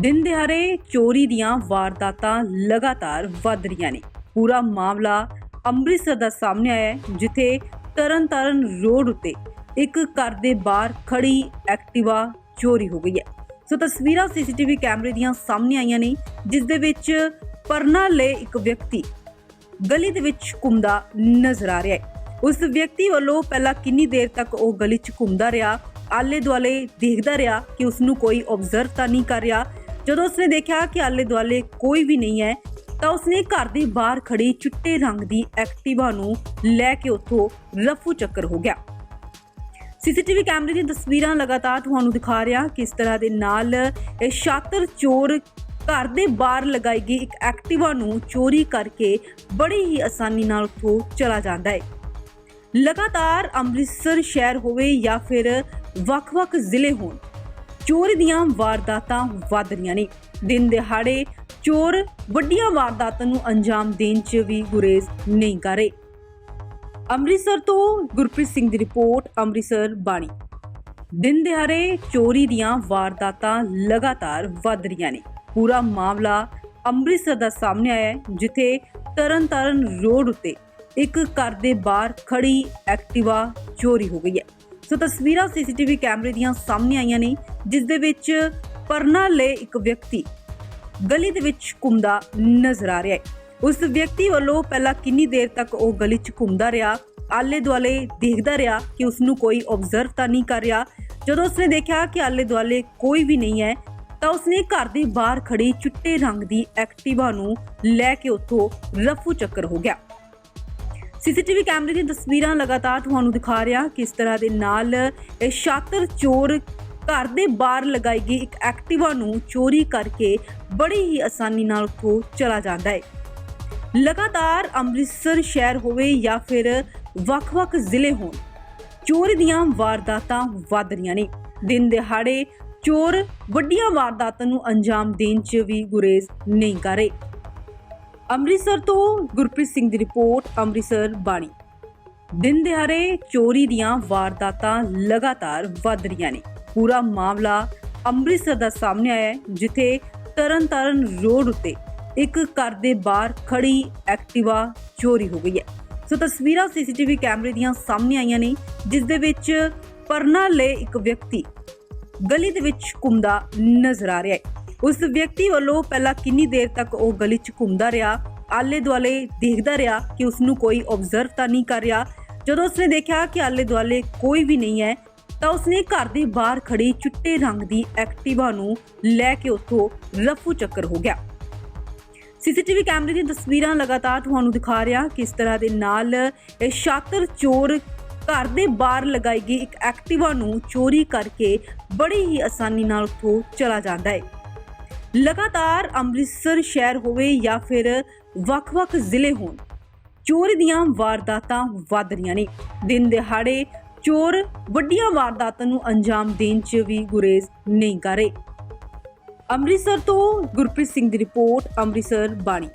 ਦਿਨ ਦਿਹਾੜੇ ਚੋਰੀ ਦੀਆਂ ਵਾਰਦਾਤਾਂ ਲਗਾਤਾਰ ਵੱਧ ਰਹੀਆਂ ਨੇ। ਪੂਰਾ ਮਾਮਲਾ ਅੰਮ੍ਰਿਤਸਰ ਦਾ ਸਾਹਮਣੇ ਆਇਆ ਹੈ, ਜਿੱਥੇ ਤਰਨਤਾਰਨ ਰੋਡ ਉੱਤੇ ਇੱਕ ਘਰ ਦੇ ਬਾਹਰ ਖੜੀ ਐਕਟਿਵਾ ਚੋਰੀ ਹੋ ਗਈ ਹੈ। ਸੋ ਤਸਵੀਰਾਂ ਸੀਸੀਟੀਵੀ ਕੈਮਰੇ ਦੀਆਂ ਸਾਹਮਣੇ ਆਈਆਂ ਨੇ, ਜਿਸ ਦੇ ਵਿੱਚ ਪਰਨਾ ਲੈ ਇੱਕ ਵਿਅਕਤੀ ਗਲੀ ਦੇ ਵਿੱਚ ਘੁੰਮਦਾ ਨਜ਼ਰ ਆ ਰਿਹਾ ਹੈ। ਉਸ ਵਿਅਕਤੀ ਵੱਲੋਂ ਪਹਿਲਾਂ ਕਿੰਨੀ ਦੇਰ ਤੱਕ ਉਹ ਗਲੀ 'ਚ ਘੁੰਮਦਾ ਰਿਹਾ ਆਲੇ ਦੁਆਲੇ ਦੇਖਦਾ ਰਿਹਾ ਕਿ ਉਸ ਨੂੰ ਕੋਈ ਆਬਜ਼ਰਵ ਤਾਂ ਨਹੀਂ ਕਰ ਰਿਹਾ ਜਦੋਂ ਉਸਨੇ ਦੇਖਿਆ ਕਿ ਆਲੇ ਦੁਆਲੇ ਕੋਈ ਵੀ ਨਹੀਂ ਹੈ, ਤਾਂ ਉਸਨੇ ਘਰ ਦੇ ਬਾਹਰ ਖੜੀ ਚਿੱਟੇ ਰੰਗ ਦੀ ਐਕਟਿਵਾ ਨੂੰ ਲੈ ਕੇ ਉੱਥੋਂ ਰਫੂ ਚੱਕਰ ਹੋ ਗਿਆ। ਸੀਸੀਟੀਵੀ ਕੈਮਰੇ ਦੀਆਂ ਤਸਵੀਰਾਂ ਲਗਾਤਾਰ ਤੁਹਾਨੂੰ ਦਿਖਾ ਰਿਹਾ ਕਿਸ ਤਰ੍ਹਾਂ ਦੇ ਨਾਲ, ਇਹ ਸ਼ਾਤਰ ਚੋਰ ਘਰ ਦੇ ਬਾਹਰ ਲਗਾਈ ਗਈ ਇੱਕ ਐਕਟਿਵਾ ਨੂੰ ਚੋਰੀ ਕਰਕੇ ਬੜੀ ਹੀ ਆਸਾਨੀ ਨਾਲ ਉੱਥੋਂ ਚਲਾ ਜਾਂਦਾ ਹੈ। ਲਗਾਤਾਰ ਅੰਮ੍ਰਿਤਸਰ ਸ਼ਹਿਰ ਹੋਵੇ ਜਾਂ ਫਿਰ ਵੱਖ-ਵੱਖ ਜ਼ਿਲ੍ਹੇ ਹੋਣ ਚੋਰੀ ਦੀਆਂ ਵਾਰਦਾਤਾਂ ਵੱਧ ਰਹੀਆਂ ਨੇ। ਦਿਨ ਦਿਹਾੜੇ ਚੋਰ ਵੱਡੀਆਂ ਵਾਰਦਾਤਾਂ ਨੂੰ ਅੰਜਾਮ ਦੇਣ 'ਚ ਵੀ ਗੁਰੇਜ਼ ਨਹੀਂ ਕਰ ਰਹੇ। ਅੰਮ੍ਰਿਤਸਰ ਤੋਂ ਗੁਰਪ੍ਰੀਤ ਸਿੰਘ ਦੀ ਰਿਪੋਰਟ, ਅੰਮ੍ਰਿਤਸਰ ਬਾਣੀ। ਦਿਨ ਦਿਹਾੜੇ ਚੋਰੀ ਦੀਆਂ ਵਾਰਦਾਤਾਂ ਲਗਾਤਾਰ ਵੱਧ ਰਹੀਆਂ ਨੇ। ਪੂਰਾ ਮਾਮਲਾ ਅੰਮ੍ਰਿਤਸਰ ਦਾ ਸਾਹਮਣੇ ਆਇਆ ਹੈ, ਜਿੱਥੇ ਤਰਨਤਾਰਨ ਰੋਡ ਉੱਤੇ ਇੱਕ ਘਰ ਦੇ ਬਾਹਰ ਖੜੀ ਐਕਟਿਵਾ ਚੋਰੀ ਹੋ ਗਈ ਹੈ। ਸੋ ਤਸਵੀਰਾਂ ਸੀਸੀਟੀਵੀ ਕੈਮਰੇ ਦੀਆਂ ਸਾਹਮਣੇ ਆਈਆਂ ਨੇ, ਜਿਸ ਦੇ ਵਿੱਚ ਪਰਨਾ ਲੈ ਇੱਕ ਵਿਅਕਤੀ ਗਲੀ ਦੇ ਵਿੱਚ ਘੁੰਮਦਾ ਨਜ਼ਰ ਆ ਰਿਹਾ ਹੈ। ਉਸ ਵਿਅਕਤੀ ਵੱਲੋਂ ਪਹਿਲਾਂ ਕਿੰਨੀ ਦੇਰ ਤੱਕ ਉਹ ਗਲੀ 'ਚ ਘੁੰਮਦਾ ਰਿਹਾ ਆਲੇ ਦੁਆਲੇ ਦੇਖਦਾ ਰਿਹਾ ਕਿ ਉਸ ਨੂੰ ਕੋਈ ਆਬਜ਼ਰਵ ਤਾਂ ਨਹੀਂ ਕਰ ਰਿਹਾ। ਜਦੋਂ ਉਸਨੇ ਦੇਖਿਆ ਕਿ ਆਲੇ ਦੁਆਲੇ ਕੋਈ ਵੀ ਨਹੀਂ ਹੈ, ਤਾਂ ਉਸਨੇ ਘਰ ਦੇ ਬਾਹਰ ਖੜੀ ਚਿੱਟੇ ਰੰਗ ਦੀ ਐਕਟਿਵਾ ਨੂੰ ਲੈ ਕੇ ਉੱਥੋਂ ਰਫੂ ਚੱਕਰ ਹੋ ਗਿਆ। ਸੀਸੀਟੀਵੀ ਕੈਮਰੇ ਦੀਆਂ ਤਸਵੀਰਾਂ ਲਗਾਤਾਰ ਤੁਹਾਨੂੰ ਦਿਖਾ ਰਿਹਾ ਕਿਸ ਤਰ੍ਹਾਂ ਦੇ ਨਾਲ, ਇਹ ਸ਼ਾਤਰ ਚੋਰ ਘਰ ਦੇ ਬਾਹਰ ਲਗਾਈ ਗਈ ਇੱਕ ਐਕਟਿਵਾ ਨੂੰ ਚੋਰੀ ਕਰਕੇ ਬੜੀ ਹੀ ਆਸਾਨੀ ਨਾਲ ਉੱਥੋਂ ਚਲਾ ਜਾਂਦਾ ਹੈ। ਲਗਾਤਾਰ ਅੰਮ੍ਰਿਤਸਰ ਸ਼ਹਿਰ ਹੋਵੇ ਜਾਂ ਫਿਰ ਵੱਖ-ਵੱਖ ਜ਼ਿਲ੍ਹੇ ਹੋਣ, ਚੋਰੀ ਦੀਆਂ ਵਾਰਦਾਤਾਂ ਵੱਧ ਰਹੀਆਂ ਨੇ। ਦਿਨ ਦਿਹਾੜੇ ਚੋਰ ਵੱਡੀਆਂ ਵਾਰਦਾਤਾਂ ਨੂੰ ਅੰਜਾਮ ਦੇਣ 'ਚ ਵੀ ਗੁਰੇਜ਼ ਨਹੀਂ ਕਰ ਰਹੇ। ਅੰਮ੍ਰਿਤਸਰ ਤੋਂ ਗੁਰਪ੍ਰੀਤ ਸਿੰਘ ਦੀ ਰਿਪੋਰਟ, ਅੰਮ੍ਰਿਤਸਰ ਬਾਣੀ। ਦਿਨ ਦਿਹਾੜੇ ਚੋਰੀ ਦੀਆਂ ਵਾਰਦਾਤਾਂ ਲਗਾਤਾਰ ਵੱਧ ਰਹੀਆਂ ਨੇ। ਪੂਰਾ ਮਾਮਲਾ ਅੰਮ੍ਰਿਤਸਰ ਦਾ ਸਾਹਮਣੇ ਆਇਆ ਹੈ, ਜਿੱਥੇ ਤਰਨਤਾਰਨ ਰੋਡ ਉੱਤੇ ਇੱਕ ਘਰ ਦੇ ਬਾਹਰ ਖੜੀ ਐਕਟਿਵਾ ਚੋਰੀ ਹੋ ਗਈ ਹੈ। ਸੋ ਤਸਵੀਰਾਂ ਸੀਸੀਟੀਵੀ ਕੈਮਰੇ ਦੀਆਂ ਸਾਹਮਣੇ ਆਈਆਂ ਨੇ, ਜਿਸ ਦੇ ਵਿੱਚ ਪਰਨਾ ਲੈ ਇੱਕ ਵਿਅਕਤੀ ਗਲੀ ਦੇ ਵਿੱਚ ਘੁੰਮਦਾ ਨਜ਼ਰ ਆ ਰਿਹਾ ਹੈ। ਉਸ ਵਿਅਕਤੀ ਵੱਲੋਂ ਪਹਿਲਾਂ ਕਿੰਨੀ ਦੇਰ ਤੱਕ ਉਹ ਗਲੀ 'ਚ ਘੁੰਮਦਾ ਰਿਹਾ ਆਲੇ ਦੁਆਲੇ ਦੇਖਦਾ ਰਿਹਾ ਕਿ ਉਸ ਨੂੰ ਕੋਈ ਆਬਜ਼ਰਵ ਤਾਂ ਨਹੀਂ ਕਰ ਰਿਹਾ। ਜਦੋਂ ਉਸਨੇ ਦੇਖਿਆ ਕਿ ਆਲੇ ਦੁਆਲੇ ਕੋਈ ਵੀ ਨਹੀਂ ਹੈ, ਤਾਂ ਉਸਨੇ ਘਰ ਦੇ ਬਾਹਰ ਖੜੀ ਚਿੱਟੇ ਰੰਗ ਦੀ ਐਕਟਿਵਾ ਨੂੰ ਲੈ ਕੇ ਉੱਥੋਂ ਰਫੂ ਚੱਕਰ ਹੋ ਗਿਆ। ਸੀਸੀਟੀਵੀ ਕੈਮਰੇ ਦੀਆਂ ਤਸਵੀਰਾਂ ਲਗਾਤਾਰ ਤੁਹਾਨੂੰ ਦਿਖਾ ਰਿਹਾ ਕਿਸ ਤਰ੍ਹਾਂ ਦੇ ਨਾਲ ਇਹ ਸ਼ਾਤਰ ਚੋਰ ਘਰ ਦੇ ਬਾਹਰ ਲਗਾਈ ਗਈ ਇੱਕ ਐਕਟਿਵਾ ਨੂੰ ਚੋਰੀ ਕਰਕੇ ਬੜੀ ਹੀ ਆਸਾਨੀ ਨਾਲ ਉੱਥੋਂ ਚਲਾ ਜਾਂਦਾ ਹੈ। ਲਗਾਤਾਰ ਅੰਮ੍ਰਿਤਸਰ ਸ਼ਹਿਰ ਹੋਵੇ ਜਾਂ ਫਿਰ ਵੱਖ-ਵੱਖ ਜ਼ਿਲ੍ਹੇ ਹੋਣ, ਚੋਰੀ ਦੀਆਂ ਵਾਰਦਾਤਾਂ ਵੱਧ ਰਹੀਆਂ ਨੇ। ਦਿਨ ਦਿਹਾੜੇ ਚੋਰ ਵੱਡੀਆਂ ਵਾਰਦਾਤਾਂ ਨੂੰ ਅੰਜਾਮ ਦੇਣ 'ਚ ਵੀ ਗੁਰੇਜ਼ ਨਹੀਂ ਕਰ ਰਹੇ। ਅੰਮ੍ਰਿਤਸਰ ਤੋਂ ਗੁਰਪ੍ਰੀਤ ਸਿੰਘ ਦੀ ਰਿਪੋਰਟ, ਅੰਮ੍ਰਿਤਸਰ ਬਾਣੀ।